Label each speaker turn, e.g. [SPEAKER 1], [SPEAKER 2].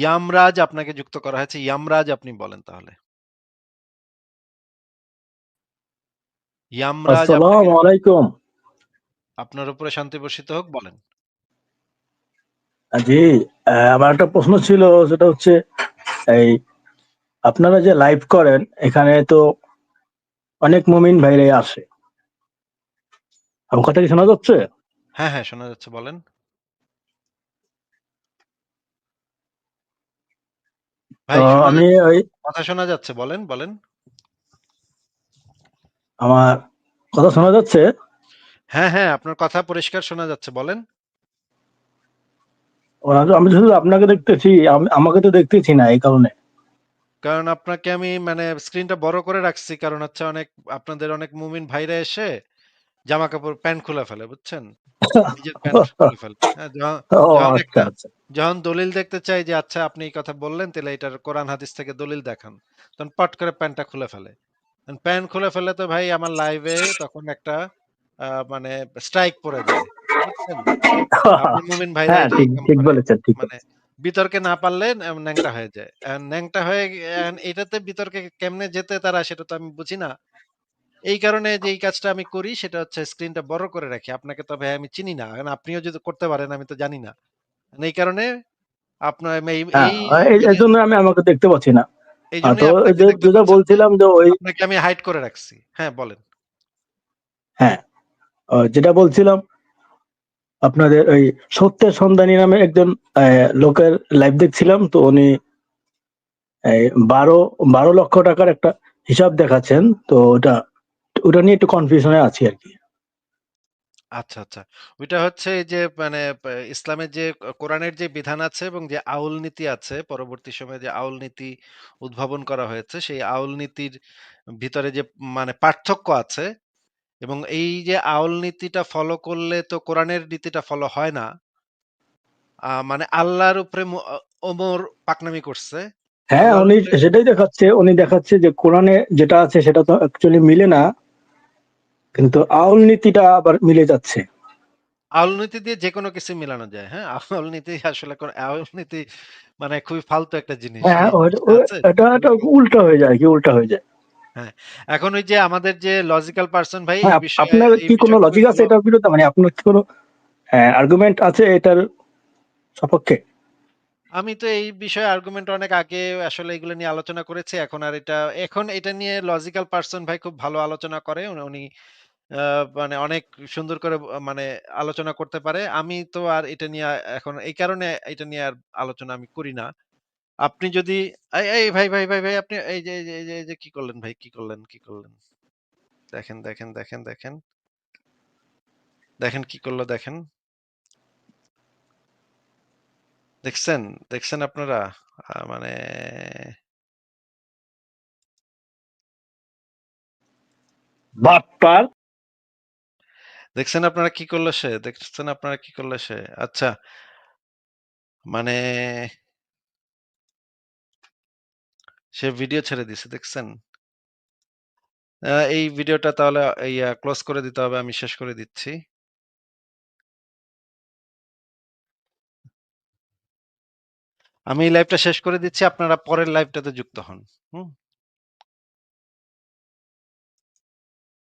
[SPEAKER 1] ইয়ামরাজ আপনাকে যুক্ত করা হয়েছে। ইয়ামরাজ আপনি বলেন তাহলে। ইয়ামরাজ
[SPEAKER 2] আসসালামু আলাইকুম।
[SPEAKER 1] আপনার উপরে শান্তি বর্ষিত হোক বলেন।
[SPEAKER 2] জি, আমার একটা প্রশ্ন ছিল সেটা হচ্ছে এই আপনারা যে লাইভ করেন এখানে তো অনেক মুমিন ভাইরাই আসে। আমার কথা কি শোনা যাচ্ছে?
[SPEAKER 1] হ্যাঁ, হ্যাঁ শোনা যাচ্ছে বলেন। ভাই
[SPEAKER 2] তো
[SPEAKER 1] শোনা
[SPEAKER 2] আমি ওই
[SPEAKER 1] কথা শোনা যাচ্ছে বলেন, বলেন।
[SPEAKER 2] আমার কথা শোনা যাচ্ছে?
[SPEAKER 1] হ্যাঁ, হ্যাঁ আপনার কথা পরিষ্কার শোনা যাচ্ছে বলেন।
[SPEAKER 2] আমি শুধু আপনাকে দেখতেছি, আমি আমাকে তো দেখতেছি না এই কারণে।
[SPEAKER 1] কারণ আপনাকে আমি মানে স্ক্রিনটা বড় করে রাখছি। কারণ হচ্ছে অনেক আপনাদের অনেক মুমিন ভাইরা এসে জামা কাপড় প্যান্ট খুলে ফেলে, বুঝছেন? নিজের প্যান্ট খুলে ফেলে। হ্যাঁ,
[SPEAKER 2] ও আচ্ছা, আচ্ছা।
[SPEAKER 1] যখন দলিল দেখতে চাই যে আচ্ছা আপনি এই কথা বললেন তাহলে এটার কোরআন হাদিস থেকে দলিল দেখান। তখন পট করে প্যান্টটা খুলে ফেলে। প্যান্ট খুলে ফেললে তো ভাই আমার লাইভে তখন একটা মানে স্ট্রাইক পড়ে যায়। মুমিন
[SPEAKER 2] হ্যাঁ, ঠিক। বলেছেন, ঠিক
[SPEAKER 1] মানে বিতর্কে না পারলে ন্যাংটা হয়ে যায়। ন্যাংটা হয়ে এটাতে বিতর্কে কেমনে যেতে তারা সেটা তো আমি বুঝি না। এই কারণে যে এই কাজটা আমি করি সেটা হচ্ছে স্ক্রিনটা বড় করে রাখি। আপনাকে তো ভাই আমি চিনি না। আপনিও যদি করতে পারেন আমি তো জানি না। এই কারণে আপনার এই
[SPEAKER 2] হ্যাঁ,
[SPEAKER 1] মানে
[SPEAKER 2] আমি আমাকে দেখতে পাচ্ছি না। তো
[SPEAKER 1] আপনাকে
[SPEAKER 2] যে
[SPEAKER 1] দেখতে
[SPEAKER 2] যেটা বলছিলাম যে ওই
[SPEAKER 1] আপনাকে আমি হাইড করে রাখছি। হ্যাঁ, বলেন।
[SPEAKER 2] হ্যাঁ, যেটা বলছিলাম আপনাদের ওই সত্যের সন্ধানী নামে একজন লোকের লাইভ দেখছিলাম। তো উনি ১২ ১২ লক্ষ টাকার একটা হিসাব দেখাচ্ছেন। তো ওটা ওটা নিয়ে একটু কনফিউশন আছি আরকি।
[SPEAKER 1] আচ্ছা, আচ্ছা। ওইটা হচ্ছে এই যে মানে পা ইসলামের যে ক কোরআনের যে বিধান আছে এবং যে আউল নীতি আছে, পরবর্তী সময়ে যে আউল নীতি উদ্ভাবন করা হয়েছে, সেই আউল নীতির ভিতরে যে মানে পার্থক্য আছে এবং এই যে আউল নীতিটা ফলো করলে তো কোরআনের নীতিটা ফলো হয় না। আ মানে আল্লাহর উপরে ম অ ওমর পাকনামি করছে।
[SPEAKER 2] হ্যাঁ,
[SPEAKER 1] আল্লাহর
[SPEAKER 2] উনি
[SPEAKER 1] উপরে
[SPEAKER 2] সেটাই দেখাচ্ছে। উনি দেখাচ্ছে যে কোরআনে যেটা আছে সেটা তো অ্যাকচুয়ালি মিলে না। কিন্তু আউল নীতিটা আবার মিলে যাচ্ছে।
[SPEAKER 1] আউল নীতি দিয়ে যেকোনো কিছু মিলানো যায়। হ্যাঁ? আউল নীতি আসলে কোন আউল নীতি মানে খুবই ফালতু একটা জিনিস।
[SPEAKER 2] হ্যাঁ,
[SPEAKER 1] আছে
[SPEAKER 2] এটা এটা উল্টা হয়ে যায় কি উল্টা হয়ে যায়।
[SPEAKER 1] হ্যাঁ, এখন ওই যে আমাদের যে লজিক্যাল পারসন ভাই এই
[SPEAKER 2] হ্যাঁ,
[SPEAKER 1] বিষয়ে
[SPEAKER 2] আপনার কি কোনো লজিক আছে এটার বিরুদ্ধে? মানে আপনার কি কোনো আর্গুমেন্ট আছে এটার সপক্ষে?
[SPEAKER 1] আমি তো এই বিষয়ে আর্গুমেন্ট অনেক আগে আসলে এগুলো নিয়ে আলোচনা করেছি। এখন আর এটা এখন এটা নিয়ে লজিক্যাল পারসন ভাই খুব ভালো আলোচনা করে। উনি মানে অনেক সুন্দর করে মানে আলোচনা করতে পারে। আমি তো আর এটা নিয়ে এখন এই কারণে এটা নিয়ে আর আলোচনা আমি করি না। আপনি যদি এই, ভাই, ভাই, ভাই, ভাই আপনি এই যে, এই যে, কি করলেন ভাই? কি করলেন, কি করলেন? দেখেন, দেখেন, দেখেন, দেখেন। দেখেন কি করল দেখেন। দেখছেন? দেখছেন আপনারা? মানে
[SPEAKER 2] বাটপার!
[SPEAKER 1] দেখছেন আপনারা কি করল সে? দেখছেন আপনারা কি করল সে? আচ্ছা। মানে সে ভিডিও ছেড়ে দিছে, দেখছেন? এই ভিডিওটা তাহলে ক্লোজ করে দিতে হবে। আমি শেষ করে দিচ্ছি। আমি এই লাইভটা শেষ করে দিচ্ছি। আপনারা পরের লাইভটাতে যুক্ত হন। হুম?